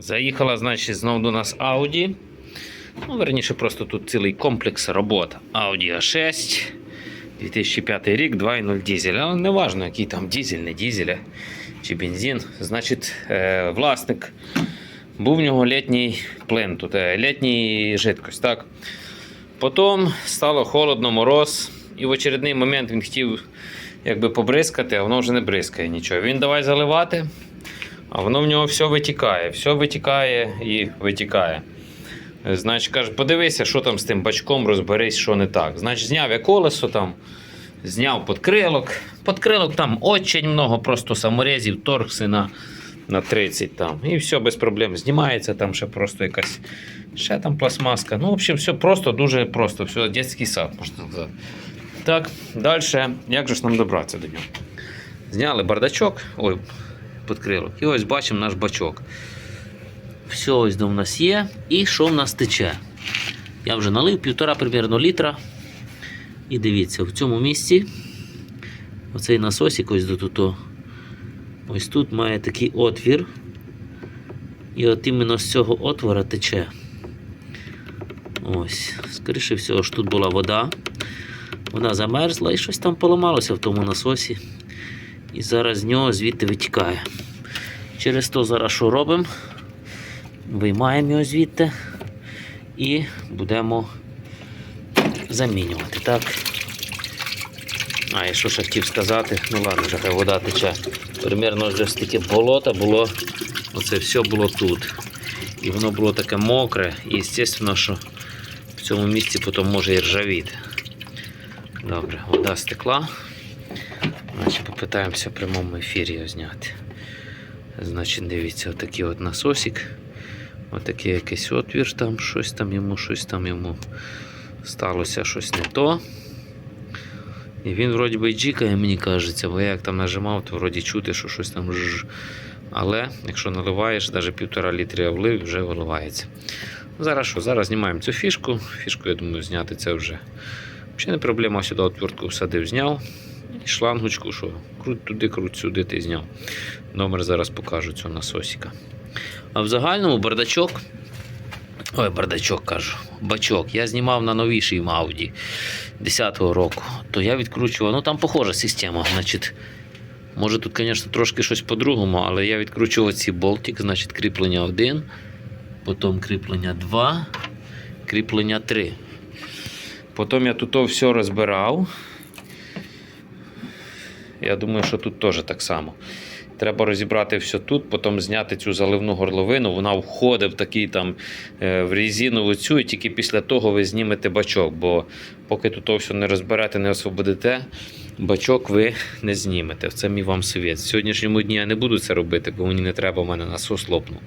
Заїхала, значить, знову до нас Audi. Ну, верніше, просто тут цілий комплекс робот. Audi A6, 2005 рік, 2.0 дизель. Але не який там дизель, не дизель чи бензин. Значить, е, власник був в нього літній плен, тут е, літній жидкость. Так? Потім стало холодно, мороз, і в очередний момент він хотів якби побризкати, а воно вже не бризкає нічого. Він давай заливати, а воно в нього все витікає, все витікає і витікає. Значить, каже, подивися, що там з тим бачком, розберись, що не так. Значить, зняв я колесо там, зняв подкрилок. Подкрилок там очень много, просто саморезів, торкси на, на 30 там. І все без проблем знімається, там ще просто якась ще там пластмаска. Ну, в общем, все просто, дуже просто, все, дитячий сад, можна сказати. Так, далі, як же ж нам добратися до нього? Зняли бардачок, ой, подкрилок. І ось бачимо наш бачок. Все ось до в нас є. І що в нас тече? Я вже налив півтора примерно літра. І дивіться, в цьому місці оцей насосик ось до тут. Ось тут має такий отвір. І от іменно з цього отвора тече. Ось, скоріше всього, ж тут була вода. Вона замерзла і щось там поламалося в тому насосі. І зараз з нього звідти витікає. Через то зараз що робимо? Виймаємо його звідти і будемо замінювати. Так. А, і що ще хотів сказати? Ну ладно, вже хай вода тече. Примерно вже стільки болота було. Оце все було тут. І воно було таке мокре. І звісно, що в цьому місці потім може і ржавіти. Добре, вода стекла. Значить, попитаємося в прямому ефірі його зняти. Значить, дивіться, отакий от насосик. Отакий якийсь отвір там, щось там йому, щось там йому сталося щось не то. І він вроді би джікає, мені кажеться, бо я як там нажимав, то вроді чути, що щось там ж. Але якщо наливаєш, навіть півтора літра я влив, вже виливається. Зараз що? Зараз знімаємо цю фішку. Фішку, я думаю, зняти це вже. Взагалі не проблема, сюди отвертку всадив, зняв. Шлангочку, що круть туди, круть сюди, ти зняв. Номер зараз покажу цього насосика. А в загальному бардачок. Ой, бардачок кажу. Бачок. Я знімав на новішій Audi 10-го року. То я відкручував. Ну там похожа система. Значить, може тут, звісно, трошки щось по-другому, але я відкручував ці болтик, значить, кріплення 1, потім кріплення 2, кріплення 3. Потім я тут все розбирав. Я думаю, що тут теж так само. Треба розібрати все тут, потім зняти цю заливну горловину. Вона входить в такий там е, в резинову цю, і тільки після того ви знімете бачок. Бо поки тут все не розберете, не освободите, бачок ви не знімете. Це мій вам совет. Сьогоднішньому дні я не буду це робити, бо мені не треба, в мене насос лопнув.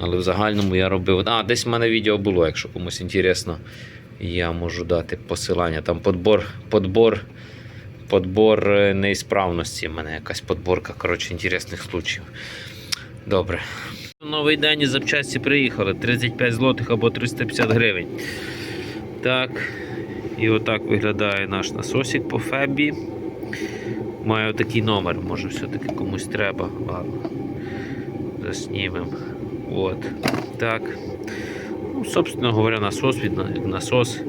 Але в загальному я робив. А, десь в мене відео було, якщо комусь інтересно, я можу дати посилання. Там подбор, подбор подбор е, неісправності. У мене якась подборка коротше, інтересних случаїв. Добре. Новий день і запчасті приїхали. 35 злотих або 350 гривень. Так. І отак виглядає наш насосик по фебі. Має такий номер, може все-таки комусь треба. Ладно. Заснімемо. От. Так. Ну, собственно говоря, насос від насос.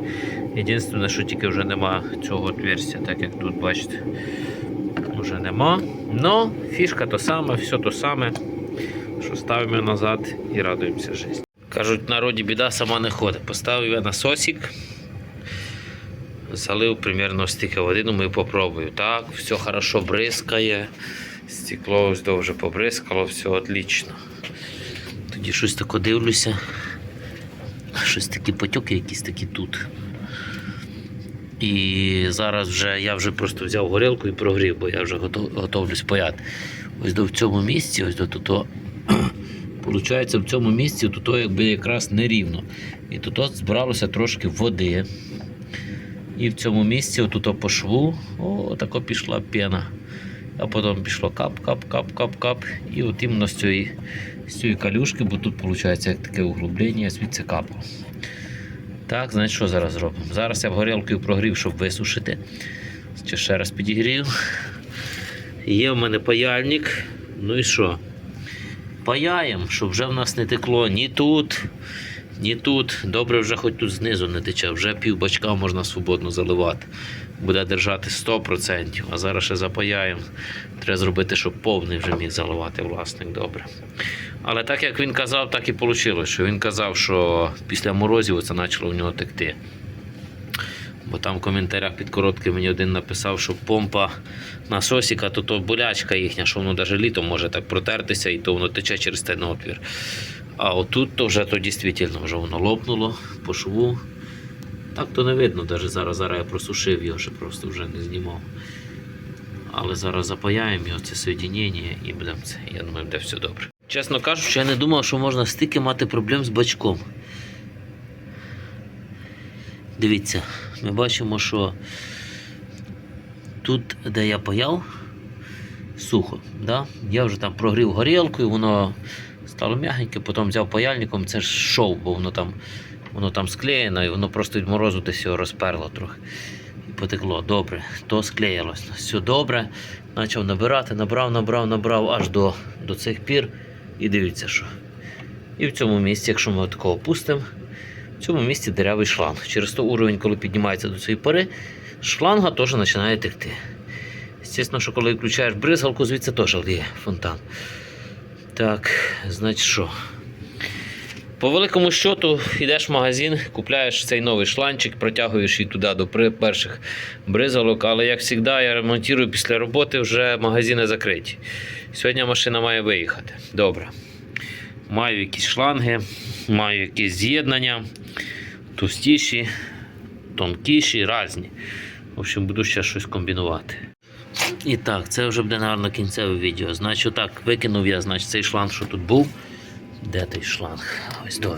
Єдине, що тільки вже нема цього отверстя, так як тут, бачите, вже нема. Но фішка то саме, все то саме, що ставимо назад і радуємося житті. Кажуть, в народі біда сама не ходить. Поставив я насосик, залив примерно стільки води, думаю, попробую. Так, все хорошо бризкає, стекло ось довже побризкало, все отлично. Тоді щось таке дивлюся. Щось такі потьоки якісь такі тут. І зараз вже я вже просто взяв горілку і прогрів, бо я вже готов, готовлюсь паяти. Ось до в цьому місці, ось до тут. Получається, в цьому місці тут якби якраз нерівно. І тут збиралося трошки води. І в цьому місці, отут по шву, о, пішла пена. А потім пішло кап-кап-кап-кап-кап. І от іменно з цієї, з цієї калюшки, бо тут виходить як таке углублення, звідси капало. Так, значить, що зараз зробимо? Зараз я б горілкою прогрів, щоб висушити. Чи ще раз підігрів. Є в мене паяльник. Ну і що? Паяємо, щоб вже в нас не текло ні тут, ні тут. Добре, вже хоч тут знизу не тече, вже пів бачка можна свободно заливати. Буде держати 100%, а зараз ще запаяємо. Треба зробити, щоб повний вже міг заливати власник добре. Але так як він казав, так і вийшло. Що він казав, що після морозів це почало в нього текти. Бо там в коментарях під коротким мені один написав, що помпа насосіка, то то болячка їхня, що воно навіть літом може так протертися і то воно тече через той отвір. А отут то вже то дійсно вже воно лопнуло по шву. Так то не видно, навіть зараз, зараз я просушив його, ще просто вже не знімав. Але зараз запаяємо його це соєдінення і будемо це. Я думаю, буде все добре. Чесно кажучи, я не думав, що можна стільки мати проблем з бачком. Дивіться, ми бачимо, що тут, де я паяв, сухо. Да? Я вже там прогрів горілкою, воно стало м'ягеньке, потім взяв паяльником, це ж шов, бо воно там, воно там склеєно, і воно просто від морозу десь його розперло трохи. І потекло. Добре, то склеїлось. Все добре. Почав набирати, набрав, набрав, набрав аж до, до цих пір. І дивіться, що. І в цьому місці, якщо ми такого пустимо, в цьому місці дирявий шланг. Через то уровень, коли піднімається до цієї пари, шланга теж починає текти. Звісно, що коли включаєш бризгалку, звідси теж ліє фонтан. Так, значить що? По великому щоту йдеш в магазин, купляєш цей новий шланчик, протягуєш її туди до перших бризгалок, але як завжди, я ремонтую після роботи, вже магазини закриті. Сьогодні машина має виїхати. Добре. Маю якісь шланги, маю якісь з'єднання, товстіші, тонкіші, різні. В общем, буду ще щось комбінувати. І так, це вже буде, мабуть, кінцеве відео. Значить, так, викинув я значить, цей шланг, що тут був. Де той шланг? Ось він.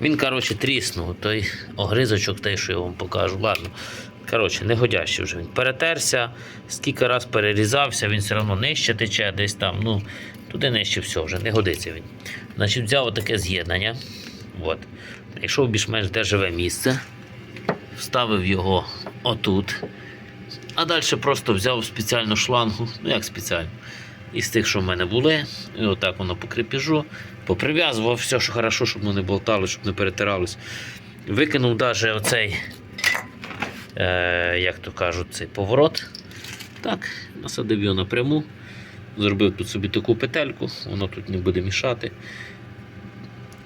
Він, коротше, тріснув. Той огризочок, той, що я вам покажу. Ладно. Коротше, негодящий вже він. Перетерся, скільки раз перерізався, він все одно нижче тече, десь там. Ну, туди нижче все вже, не годиться він. Значить, взяв таке з'єднання. От. Знайшов більш-менш де живе місце. Вставив його отут. А далі просто взяв спеціальну шлангу, ну як спеціально, із тих, що в мене були. І отак воно по крепежу. Поприв'язував все, що хорошо, щоб воно не болтало, щоб не перетиралось. Викинув навіть оцей, е, як то кажуть, цей поворот. Так, насадив його напряму. Зробив тут собі таку петельку, воно тут не буде мішати.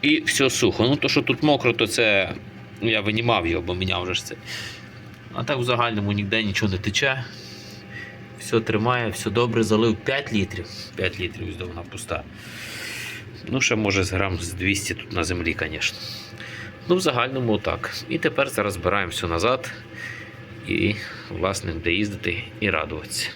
І все сухо. Ну, то, що тут мокро, то це я винімав його, бо міняв вже це. А так в загальному ніде нічого не тече. Все тримає, все добре, залив 5 літрів. 5 літрів вона пуста. Ну, ще може з грам з 200 тут на землі, звісно. Ну, в загальному так. І тепер зараз збираємо все назад. І, власне, де їздити і радуватися.